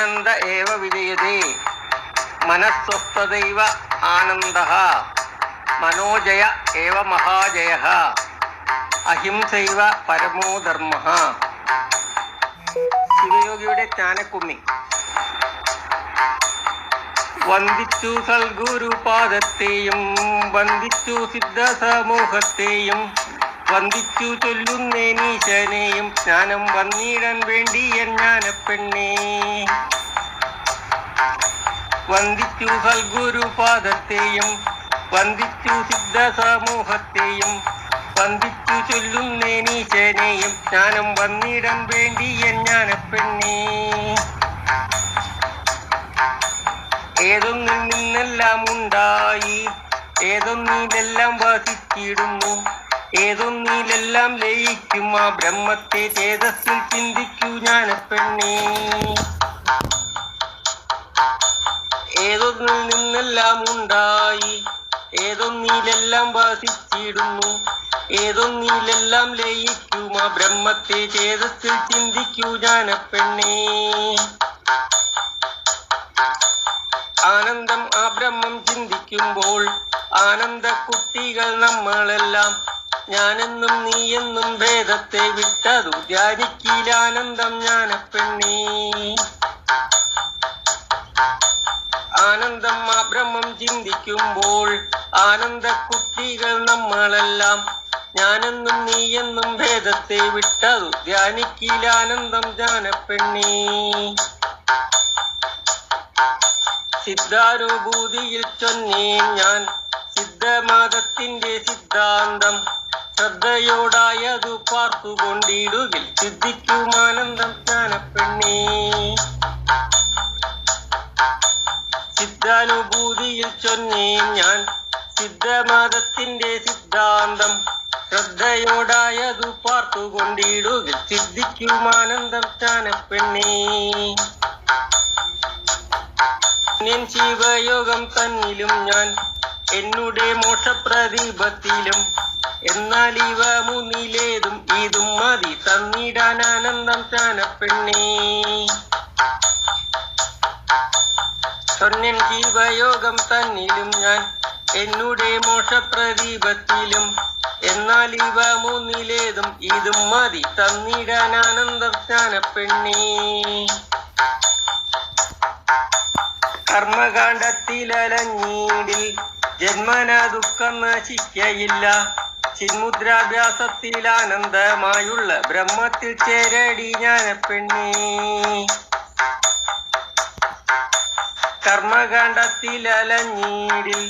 ആനന്ദ ഏവ വിജയതേ. മനസ്വസ്ഥതൈവ ആനന്ദ മനോജയ ഏവ മഹാജയ അഹിംസൈവ പരമോധർമ്മ ശിവയോഗിയുടെ ജ്ഞാനക്കുമ്മി വന്ദിച്ചു സൽഗുരുപാദത്തെയും വന്ദിച്ചു സിദ്ധ സമൂഹത്തെയും വന്ദിച്ചു ചൊല്ലുന്നേനീശനെയും ജ്ഞാനം വന്നിടാൻ വേണ്ടി ജ്ഞാനപ്പെണ്ണേ. വന്ദിച്ചു സൽഗുരുപാദത്തെയും വന്ദിച്ചു സിദ്ധ സമൂഹത്തെയും വന്ദിച്ചു ചൊല്ലുന്നേനീശനെയും ജ്ഞാനം വന്നിടം വേണ്ടി ജ്ഞാനപ്പെണ്ണേ. ഏതൊന്നിൽ നിന്നെല്ലാം ഉണ്ടായി ഏതൊന്നിലെല്ലാം വസിച്ചിടുന്നു ഏതൊന്നിലെല്ലാം ലയിക്കും ആ ബ്രഹ്മത്തെ ചേതസ്സിൽ ചിന്തിക്കൂ ജ്ഞാനപ്പെണ്ണേ. ഏതൊന്നിൽ നിന്നെല്ലാം ഉണ്ടായി? ഏതൊന്നിലെല്ലാം വസിച്ചിടുന്നു? ഏതൊന്നിലെല്ലാം ലയിക്കും? ആ ബ്രഹ്മത്തെ ചേതസ്സിൽ ചിന്തിക്കൂ ജാനപ്പെണ്ണേ. ആനന്ദം ആ ബ്രഹ്മം ചിന്തിക്കുമ്പോൾ ആനന്ദ കുട്ടികൾ നമ്മളെല്ലാം ഞാനെന്നും നീയെന്നും ഭേദത്തെ വിട്ടതു ധ്യാനിക്കീലാനന്ദം ജ്ഞാനപ്പെണ്ണേ ആനന്ദം ആ ബ്രഹ്മം ചിന്തിക്കുമ്പോൾ ആനന്ദ കുട്ടികൾ നമ്മളെല്ലാം. ഞാനെന്നും നീയെന്നും ഭേദത്തെ വിട്ടതു. ധ്യാനിക്കീലാനന്ദം ജാനപ്പെണ്ണീ. സിദ്ധാനുഭൂതിയിൽ ചൊന്നേൻ ഞാൻ. സിദ്ധമതത്തിന്റെ സിദ്ധാന്തം ശ്രദ്ധയോടായതു പാർത്തുകൊണ്ടിടുകിൽ സിദ്ധിക്കുമാനന്ദം ജ്ഞാനപ്പെണ്ണേ സിദ്ധാനുഭൂതിയിൽ ചൊന്നീ ഞാൻ സിദ്ധമതത്തിന്റെ സിദ്ധാന്തം ശ്രദ്ധയോടായതു പാർത്തുകൊണ്ടിടുകിൽ സിദ്ധിക്കുമാനന്ദം ജ്ഞാനപ്പെണ്ണേ നിൻ ശിവയോഗം തന്നിലും ഞാൻ എന്നുടെ മോക്ഷപ്രദീപത്തിലും എന്നാൽ ഇവ മുന്നിലേതും ഇതും മതി തന്നിടാൻ ആനന്ദം ചാനപ്പെണ്ണേ. സ്വന്നൻ ജീവയോഗം തന്നിലും ഞാൻ. എന്നുടെ മോക്ഷപ്രദീപത്തിലും. എന്നാൽ ഇവ മൂന്നിലേതും ഇതും മതി. തന്നിടാൻ ആനന്ദം ചാനപ്പെണ്ണേ കർമ്മകാണ്ഡത്തിലലഞ്ഞീടിൽ ജന്മന ദുഃഖം നശിക്കയില്ല. ചിന്മുദ്രാഭ്യാസത്തിൽ ആനന്ദമായുള്ള ബ്രഹ്മത്തിൽ ചേരടി ജ്ഞാനപ്പെണ്ണേ കർമ്മകാണ്ഡത്തിലലഞ്ഞീടിൽ